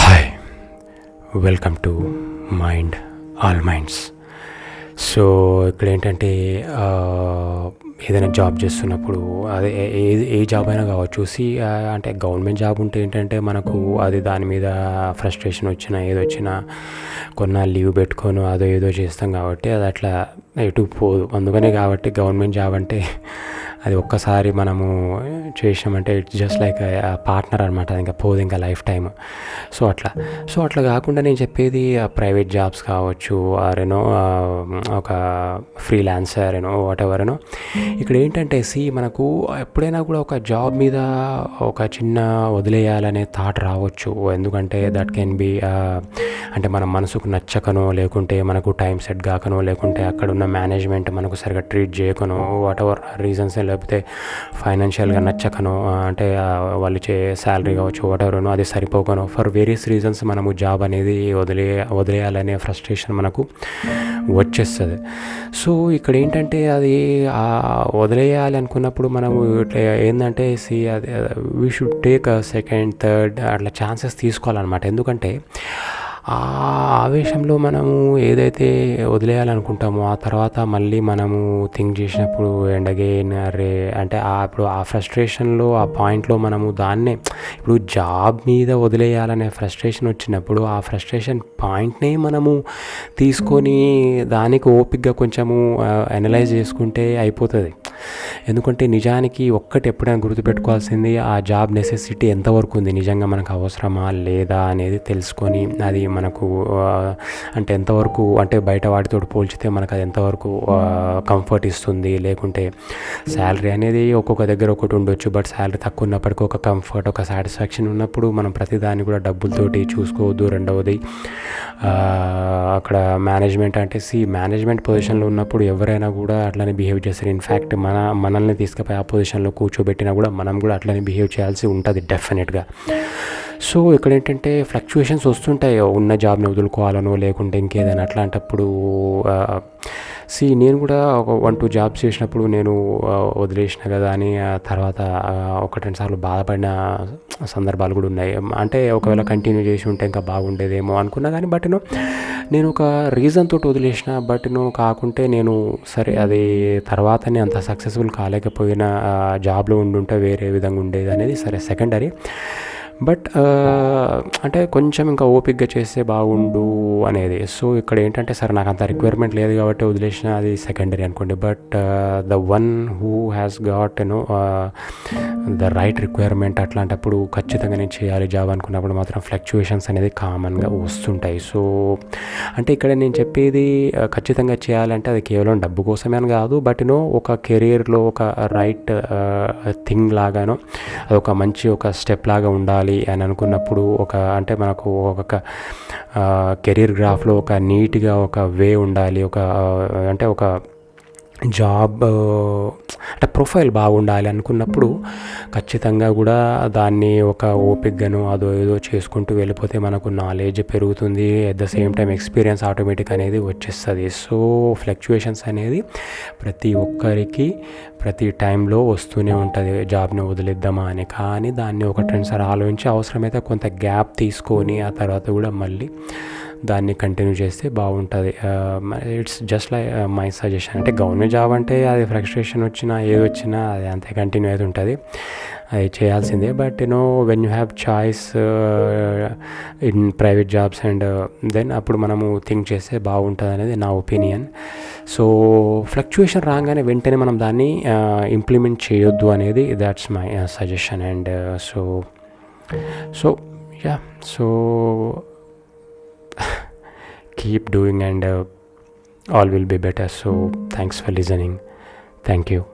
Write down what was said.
Hi welcome to mind all minds so ఇక్కడ ఏంటంటే ఏదైనా జాబ్ చేస్తున్నప్పుడు అదే ఏ- ఏ జాబ్ అయినా కావచ్చు సి అంటే గవర్నమెంట్ జాబ్ ఉంటే ఏంటంటే మనకు అది దాని మీద ఫ్రస్ట్రేషన్ వచ్చినా ఏదో వచ్చినా కొన్న లీవ్ పెట్టుకొని అదో ఏదో చేస్తాం కాబట్టి అది అట్లా ఎటు పోదు. అందుకనే కాబట్టి గవర్నమెంట్ జాబ్ అంటే అది ఒక్కసారి మనము చేసామంటే ఇట్స్ జస్ట్ లైక్ పార్ట్నర్ అనమాట ఇంకా పోదు ఇంకా లైఫ్ టైమ్ సో అట్లా. సో అట్లా కాకుండా నేను చెప్పేది ప్రైవేట్ జాబ్స్ కావచ్చు ఆరేనో ఒక ఫ్రీలాన్సర్ ఏనో వాట్ ఎవర్ ఏనో ఇక్కడ ఏంటంటే సి మనకు ఎప్పుడైనా కూడా ఒక జాబ్ మీద ఒక చిన్న వదిలేయాలనే థాట్ రావచ్చు. ఎందుకంటే దట్ కెన్ బి అంటే మన మనసుకు నచ్చకనో లేకుంటే మనకు టైం సెట్ కాకనో లేకుంటే అక్కడ ఉన్న మేనేజ్మెంట్ మనకు సరిగా ట్రీట్ చేయకనో వాట్ ఎవర్ రీజన్స్ లేకపోతే ఫైనాన్షియల్గా నచ్చకనో అంటే వాళ్ళు చే శాలరీ కావచ్చు వాట్ అది సరిపోకనో ఫర్ వేరియస్ రీజన్స్ మనము జాబ్ అనేది వదిలే వదిలేయాలనే ఫ్రస్ట్రేషన్ మనకు వచ్చేస్తుంది. సో ఇక్కడ ఏంటంటే అది వదిలేయాలి అనుకున్నప్పుడు మనము ఇట్లా ఏంటంటే సి అది we should take second third అట్లా ఛాన్సెస్ తీసుకోవాలన్నమాట. ఎందుకంటే ఆ ఆవేశంలో మనము ఏదైతే వదిలేయాలనుకుంటామో ఆ తర్వాత మళ్ళీ మనము థింక్ చేసినప్పుడు అండ్ అగైన్ అరే అంటే ఆ ఇప్పుడు ఆ ఫ్రస్ట్రేషన్లో ఆ పాయింట్లో మనము దాన్నే ఇప్పుడు జాబ్ మీద వదిలేయాలనే ఫ్రస్ట్రేషన్ వచ్చినప్పుడు ఆ ఫ్రస్ట్రేషన్ పాయింట్నే మనము తీసుకొని దానికి ఓపిక్గా కొంచెము అనలైజ్ చేసుకుంటే అయిపోతుంది. ఎందుకంటే నిజానికి ఒక్కటి ఎప్పుడైనా గుర్తుపెట్టుకోవాల్సింది ఆ జాబ్ నెసెసిటీ ఎంతవరకు ఉంది? నిజంగా మనకు అవసరమా? లేదా? అనేది తెలుసుకొని అది మనకు అంటే ఎంతవరకు అంటే బయట వాటితో పోల్చితే మనకు అది ఎంతవరకు కంఫర్ట్ ఇస్తుంది? లేకుంటే శాలరీ అనేది ఒక్కొక్క దగ్గర ఒకటి ఉండొచ్చు బట్ శాలరీ తక్కువ ఉన్నప్పటికీ ఒక కంఫర్ట్ ఒక సాటిస్ఫాక్షన్ ఉన్నప్పుడు మనం ప్రతిదాన్ని కూడా డబ్బులతోటి చూసుకోవద్దు. రెండవది అక్కడ మేనేజ్మెంట్ అంటే సి మేనేజ్మెంట్ పొజిషన్లో ఉన్నప్పుడు ఎవరైనా కూడా అట్లనే బిహేవ్ చేస్తారు. ఇన్ఫ్యాక్ట్ మన మన మనల్ని తీసుకుపోయి ఆ పొజిషన్లో కూర్చోబెట్టినా కూడా మనం కూడా అట్లనే బిహేవ్ చేయాల్సి ఉంటుంది డెఫినెట్గా సో ఇక్కడ ఏంటంటే ఫ్లక్చుయేషన్స్ వస్తుంటాయి. ఉన్న జాబ్ని వదులుకోవాలనో లేకుంటే ఇంకేదైనా అట్లాంటప్పుడు సి నేను కూడా ఒక వన్ టూ జాబ్స్ చేసినప్పుడు నేను వదిలేసిన కదా అని తర్వాత ఒకటి రెండు సార్లు బాధపడిన సందర్భాలు కూడా ఉన్నాయి. అంటే ఒకవేళ కంటిన్యూ చేసి ఉంటే ఇంకా బాగుండేదేమో అనుకున్నా కానీ బట్ నేను ఒక రీజన్ తోటి వదిలేసిన బట్ నువ్వు కాకుంటే నేను సరే అది తర్వాతనే అంత సక్సెస్ఫుల్ కాలేకపోయినా జాబ్లో ఉండుంటే వేరే విధంగా ఉండేది అనేది సరే సెకండరీ బట్ uh, అంటే కొంచెం ఇంకా ఓపిక్గా చేస్తే బాగుండు అనేది. సో ఇక్కడ ఏంటంటే సరే నాకు అంత రిక్వైర్మెంట్ లేదు కాబట్టి వదిలేసిన అది సెకండరీ అనుకోండి. But the one who has got you know the right requirement అట్లాంటప్పుడు ఖచ్చితంగా నేను చేయాలి. జాబ్ అనుకున్నప్పుడు మాత్రం ఫ్లక్చుయేషన్స్ అనేది కామన్గా వస్తుంటాయి. సో అంటే ఇక్కడ నేను చెప్పేది uh, ఖచ్చితంగా చేయాలంటే అది కేవలం డబ్బు కోసమే అని కాదు. బట్ యూనో ఒక కెరీర్లో ఒక రైట్ థింగ్ లాగానో ఒక మంచి ఒక స్టెప్ లాగా ఉండాలి. అని అనుకున్నప్పుడు ఒక అంటే మనకు ఒక కెరీర్ గ్రాఫ్లో ఒక నీట్గా ఒక వే ఉండాలి ఒక అంటే ఒక జాబ్ అంటే ప్రొఫైల్ బాగుండాలి అనుకున్నప్పుడు ఖచ్చితంగా కూడా దాన్ని ఒక ఓపిక్గాను అదో ఏదో చేసుకుంటూ వెళ్ళిపోతే మనకు నాలెడ్జ్ పెరుగుతుంది. At the same time experience automatic అనేది వచ్చేస్తుంది. సో ఫ్లక్చుయేషన్స్ అనేది ప్రతి ఒక్కరికి ప్రతి టైంలో వస్తూనే ఉంటుంది. జాబ్ని వదిలేద్దామా అని. కానీ దాన్ని ఒకటి రెండుసార్లు ఆలోచించి అవసరమైతే కొంత గ్యాప్ తీసుకొని ఆ తర్వాత కూడా మళ్ళీ దాన్ని కంటిన్యూ చేస్తే బాగుంటుంది. It's just like my suggestion అంటే గవర్నమెంట్ జాబ్ అంటే అది ఫ్రస్ట్రేషన్ వచ్చినా ఏది వచ్చినా అది అంతే కంటిన్యూ అయితే ఉంటుంది. అది చేయాల్సిందే. But you know when you have choice in private jobs and then అప్పుడు మనము థింక్ చేస్తే బాగుంటుంది అనేది నా ఒపీనియన్ సో ఫ్లక్చుయేషన్ రాగానే వెంటనే మనం దాన్ని ఇంప్లిమెంట్ చేయొద్దు అనేది that's my suggestion and so so yeah so keep doing and uh, all will be better. So thanks for listening. Thank you